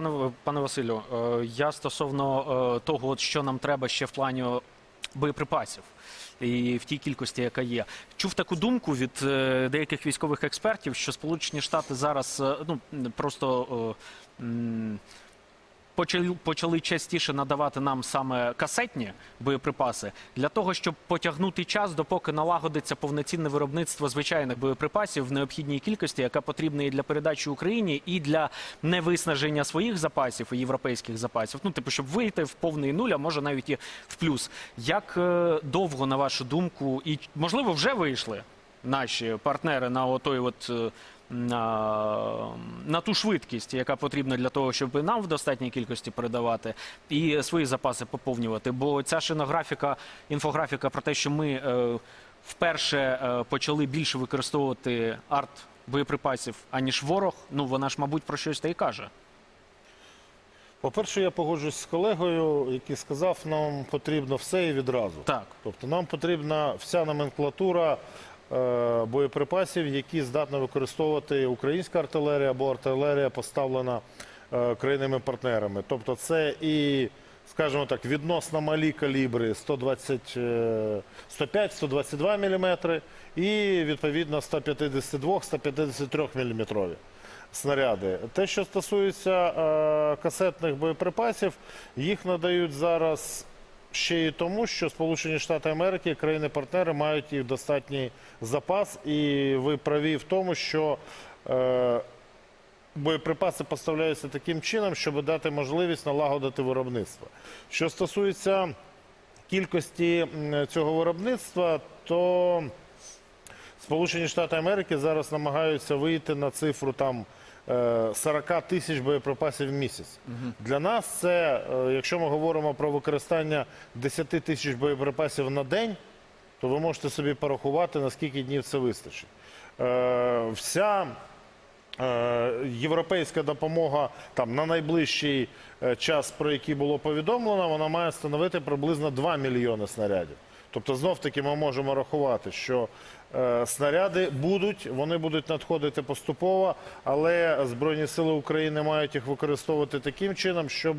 пане, пане Василю, е, я стосовно е, того, що нам треба ще в плані боєприпасів і в тій кількості, яка є. Чув таку думку від е, деяких військових експертів, що Сполучені Штати зараз ну просто. Е, Почали, частіше надавати нам саме касетні боєприпаси для того, щоб потягнути час, допоки налагодиться повноцінне виробництво звичайних боєприпасів в необхідній кількості, яка потрібна і для передачі Україні, і для невиснаження своїх запасів і європейських запасів. Ну, типу, щоб вийти в повний нуль, а може навіть і в плюс. Як е, довго, на вашу думку, і можливо вже вийшли наші партнери на отой от. На, ту швидкість, яка потрібна для того, щоб нам в достатній кількості передавати і свої запаси поповнювати. Бо ця шинографіка, інфографіка про те, що ми е, вперше е, почали більше використовувати арт боєприпасів, аніж ворог, ну вона ж, мабуть, про щось та й каже. По-перше, я погоджуюсь з колегою, який сказав, нам потрібно все і відразу. Так. Тобто нам потрібна вся номенклатура боєприпасів, які здатна використовувати українська артилерія або артилерія, поставлена е, країнами-партнерами. Тобто це і, скажімо так, відносно малі калібри 120, е, 105-122 мм і відповідно 152-153 мм снаряди. Те, що стосується е, касетних боєприпасів, їх надають зараз ще й тому, що Сполучені Штати Америки, країни-партнери мають їх достатній запас, і ви праві в тому, що е, боєприпаси поставляються таким чином, щоб дати можливість налагодити виробництво. Що стосується кількості цього виробництва, то Сполучені Штати Америки зараз намагаються вийти на цифру там 40 тисяч боєприпасів в місяць. Для нас це, е, якщо ми говоримо про використання 10 тисяч боєприпасів на день, то ви можете собі порахувати, на скільки днів це вистачить. Е, Вся е, європейська допомога там на найближчий час, про який було повідомлено, вона має становити приблизно 2 мільйони снарядів. Тобто, знов таки ми можемо рахувати, що е, снаряди будуть, вони будуть надходити поступово, але Збройні сили України мають їх використовувати таким чином, щоб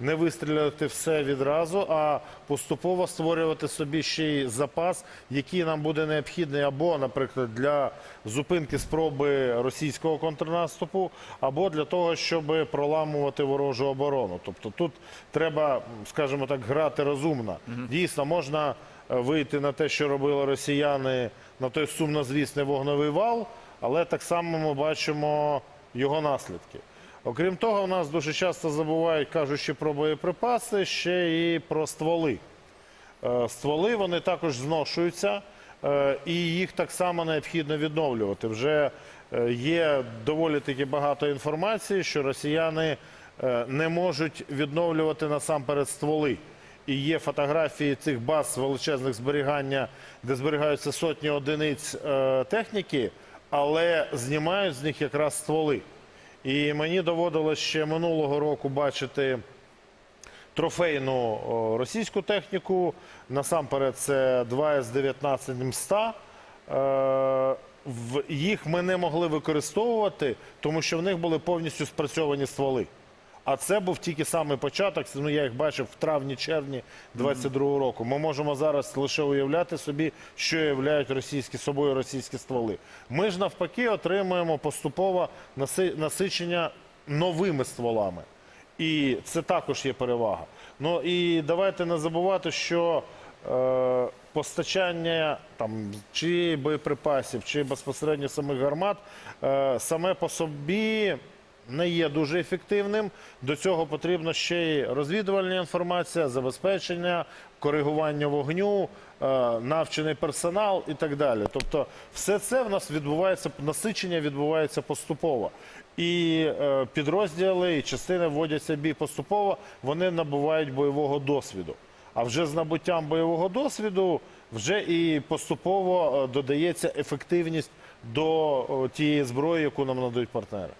не вистріляти все відразу, а поступово створювати собі ще й запас, який нам буде необхідний або, наприклад, для зупинки спроби російського контрнаступу, або для того, щоб проламувати ворожу оборону. Тобто тут треба, скажімо так, грати розумно. Дійсно, можна вийти на те, що робили росіяни, на той сумнозвісний вогневий вал, але так само ми бачимо його наслідки. Окрім того, у нас дуже часто забувають, кажучи про боєприпаси, ще і про стволи. Е, Стволи вони також зношуються, е, і їх так само необхідно відновлювати. Вже е, є доволі таки багато інформації, що росіяни не можуть відновлювати насамперед стволи. І є фотографії цих баз величезних зберігання, де зберігаються сотні одиниць е, техніки, але знімають з них якраз стволи. І мені доводилось ще минулого року бачити трофейну російську техніку. Насамперед, це 2С-19 МСТА. Е, Їх ми не могли використовувати, тому що в них були повністю спрацьовані стволи. А це був тільки самий початок. Ну я їх бачив в травні-червні 22-го року. Ми можемо зараз лише уявляти собі, що являють російські собою російські стволи. Ми ж навпаки отримуємо поступово насичення новими стволами. І це також є перевага. Ну і давайте не забувати, що е, постачання там чи боєприпасів, чи безпосередньо самих гармат е, саме по собі не є дуже ефективним. До цього потрібно ще й розвідувальна інформація, забезпечення, коригування вогню, е, навчений персонал і так далі. Тобто, все це в нас відбувається, насичення відбувається поступово. І е, підрозділи і частини вводяться бій поступово, вони набувають бойового досвіду. А вже з набуттям бойового досвіду вже і поступово е, додається ефективність до тієї зброї, яку нам надають партнери.